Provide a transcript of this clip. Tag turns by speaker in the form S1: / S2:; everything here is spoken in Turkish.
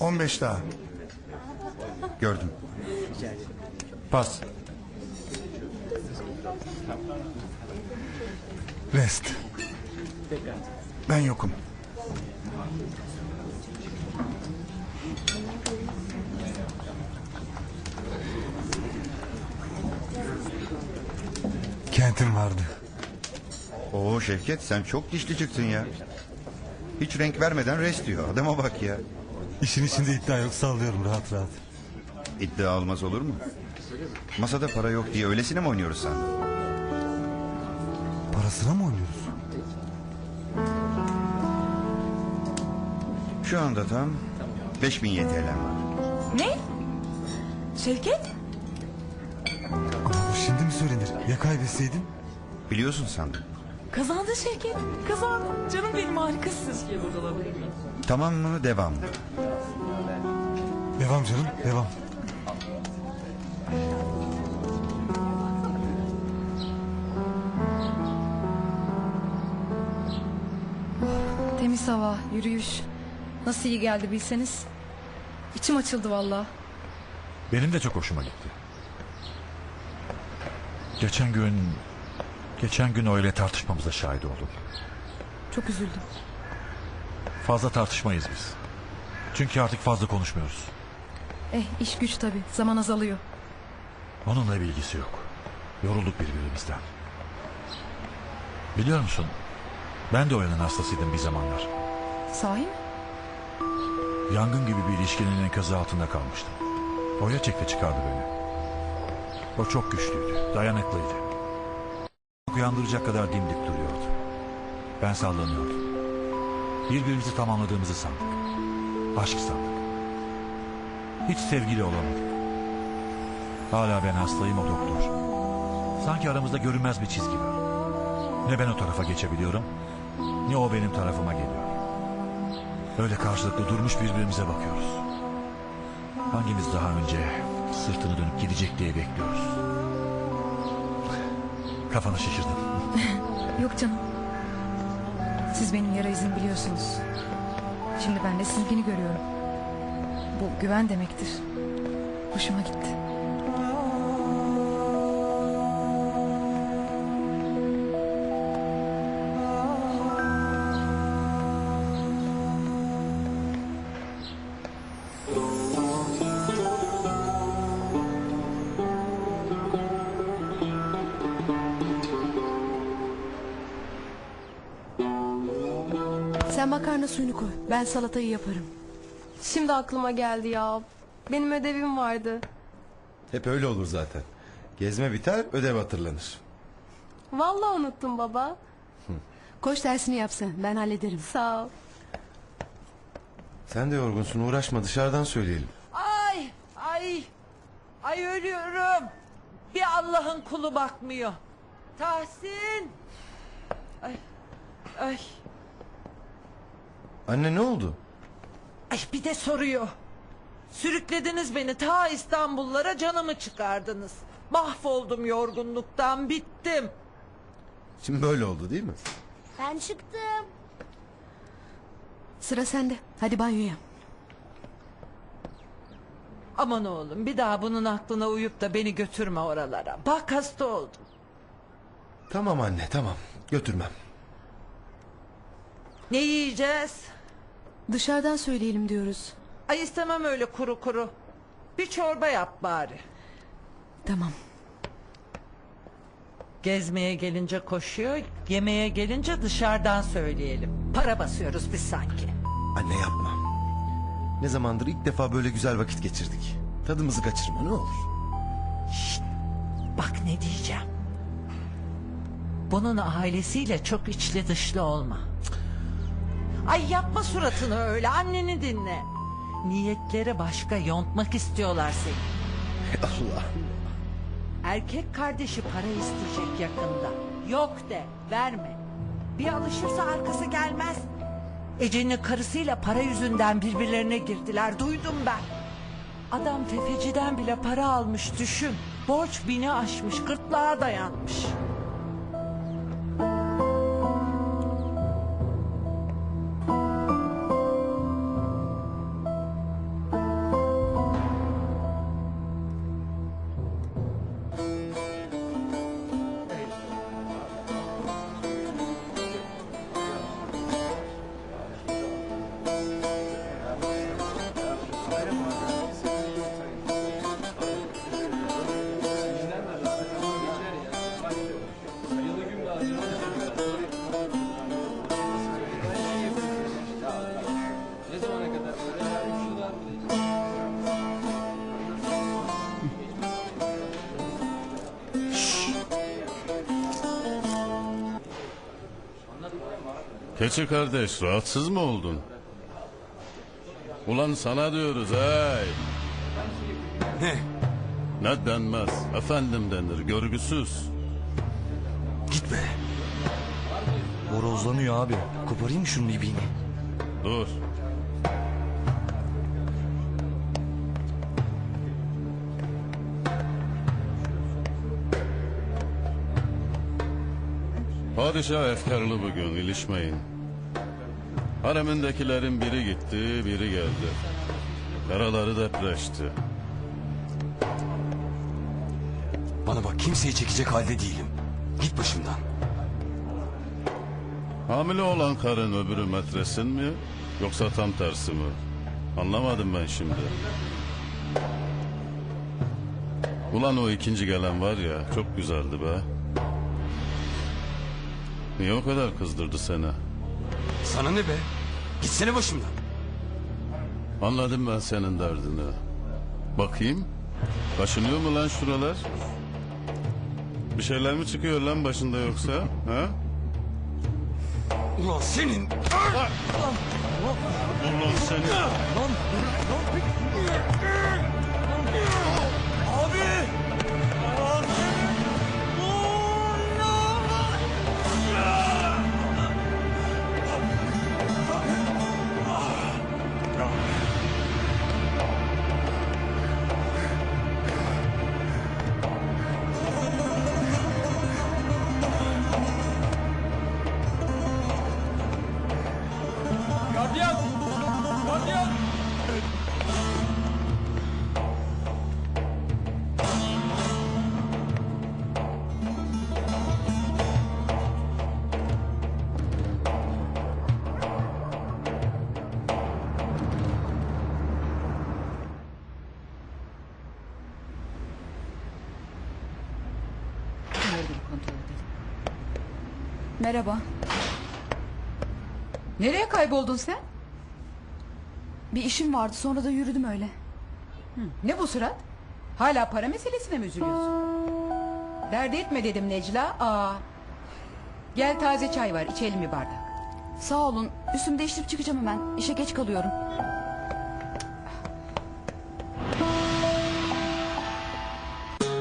S1: 15 daha.
S2: Gördüm.
S1: Pas. Rest. Ben yokum. Kentim vardı.
S2: Oo Şevket sen çok dişli çıktın ya. Hiç renk vermeden rest diyor. Adama bak ya.
S1: İşin içinde iddia yok sallıyorum rahat rahat.
S2: İddia almaz olur mu? Masada para yok diye öylesine mi oynuyoruz sandın?
S1: Parasına mı oynuyoruz?
S2: Şu anda tam 5000 YTL'm var.
S3: Ne? Şevket?
S1: Ama bu şimdi mi söylenir? Ya kaybetseydin?
S2: Biliyorsun sandım.
S3: Kazandın Şevket. Kazandın. Canım benim harikasın.
S2: Tamam mı devam mı?
S1: Devam canım devam.
S4: Temiz hava, yürüyüş. Nasıl iyi geldi bilseniz. İçim açıldı valla.
S5: Benim de çok hoşuma gitti. Geçen gün... Geçen gün öyle tartışmamıza şahit oldum.
S4: Çok üzüldüm.
S5: Fazla tartışmayız biz. Çünkü artık fazla konuşmuyoruz.
S4: Eh iş güç tabii. Zaman azalıyor.
S5: Onunla bir ilgisi yok. Yorulduk birbirimizden. Biliyor musun? Ben de Oya'nın hastasıydım bir zamanlar.
S4: Sahi mi?
S5: Yangın gibi bir ilişkinin enkazı altında kalmıştım. Oya çekti çıkardı beni. O çok güçlüydü, dayanıklıydı. Uyandıracak kadar dimdik duruyordu. Ben sallanıyordum. Birbirimizi tamamladığımızı sandık. Aşk sandık. Hiç sevgili olamadık. Hala ben hastayım o doktor. Sanki aramızda görünmez bir çizgi var. Ne ben o tarafa geçebiliyorum, ne o benim tarafıma geliyor. Öyle karşılıklı durmuş birbirimize bakıyoruz. Hangimiz daha önce sırtını dönüp gidecek diye bekliyoruz. Kafanı şişirdin.
S4: Yok canım. Siz benim yara izimi biliyorsunuz. Şimdi ben de sizinkini görüyorum. Bu güven demektir. Hoşuma gitti.
S6: Sen makarna suyunu koy. Ben salatayı yaparım.
S7: Şimdi aklıma geldi ya. Benim ödevim vardı.
S8: Hep öyle olur zaten. Gezme biter, ödev hatırlanır.
S7: Vallahi unuttum baba.
S6: Koş dersini yapsın. Ben hallederim.
S7: Sağ ol.
S8: Sen de yorgunsun, uğraşma dışarıdan söyleyelim.
S9: Ay ay ay ölüyorum. Bir Allah'ın kulu bakmıyor. Tahsin. Ay ay
S8: Anne ne oldu?
S9: ay bir de soruyor. Sürüklediniz beni ta İstanbullara canımı çıkardınız. Mahvoldum yorgunluktan bittim.
S8: Şimdi böyle oldu değil mi?
S6: Ben çıktım. Sıra sende. Hadi banyoya.
S9: Aman oğlum bir daha bunun aklına uyup da beni götürme oralara. Bak hasta oldum.
S8: Tamam anne, tamam. Götürmem.
S9: Ne yiyeceğiz?
S6: Dışarıdan söyleyelim diyoruz.
S9: Ay istemem öyle kuru kuru. Bir çorba yap bari.
S6: Tamam.
S9: Gezmeye gelince koşuyor, yemeğe gelince dışarıdan söyleyelim. Para basıyoruz biz sanki.
S8: Anne yapma. Ne zamandır ilk defa böyle güzel vakit geçirdik. Tadımızı kaçırma ne olur.
S9: Bak ne diyeceğim. Bunun ailesiyle çok içli dışlı olma. Ay yapma suratını öyle anneni dinle. Niyetleri başka yontmak istiyorlar seni.
S8: Allah.
S9: Erkek kardeşi para isteyecek yakında. Yok de verme. Bir alışırsa arkası gelmez. Ece'nin karısıyla para yüzünden birbirlerine girdiler duydum ben. Adam tefeciden bile para almış düşün. Borç bini aşmış gırtlağa dayanmış.
S10: Keçi kardeş rahatsız mı oldun? Ulan sana diyoruz hey.
S11: Ne?
S10: Ne denmez efendim denir görgüsüz.
S11: Gitme. Horozlanıyor abi. Koparayım şunun ibiğini?
S10: Dur. Padişah efkarlı bugün ilişmeyin. Haremindekilerin biri gitti biri geldi. Karaları depreşti.
S11: Bana bak kimseyi çekecek halde değilim. Git başımdan.
S10: Hamile olan karın öbürü metresin mi yoksa tam tersi mi? Anlamadım ben şimdi. Ulan o ikinci gelen var ya çok güzeldi be. Niye o kadar kızdırdı seni?
S11: Sana ne be? Gitsene başımdan.
S10: Anladım ben senin derdini. Bakayım. Kaşınıyor mu lan şuralar? Bir şeyler mi çıkıyor lan başında yoksa? Ha?
S11: Ulan senin...
S10: Ulan seni.
S11: Abi!
S12: Merhaba.
S3: Nereye kayboldun sen?
S12: Bir işim vardı sonra da yürüdüm öyle.
S3: Ne bu surat? Hala para meselesine mi üzülüyorsun? Dert etme dedim Necla. Aa. Gel taze çay var içelim bir bardak.
S12: Sağ olun. Üstümü değiştirip çıkacağım hemen. İşe geç kalıyorum.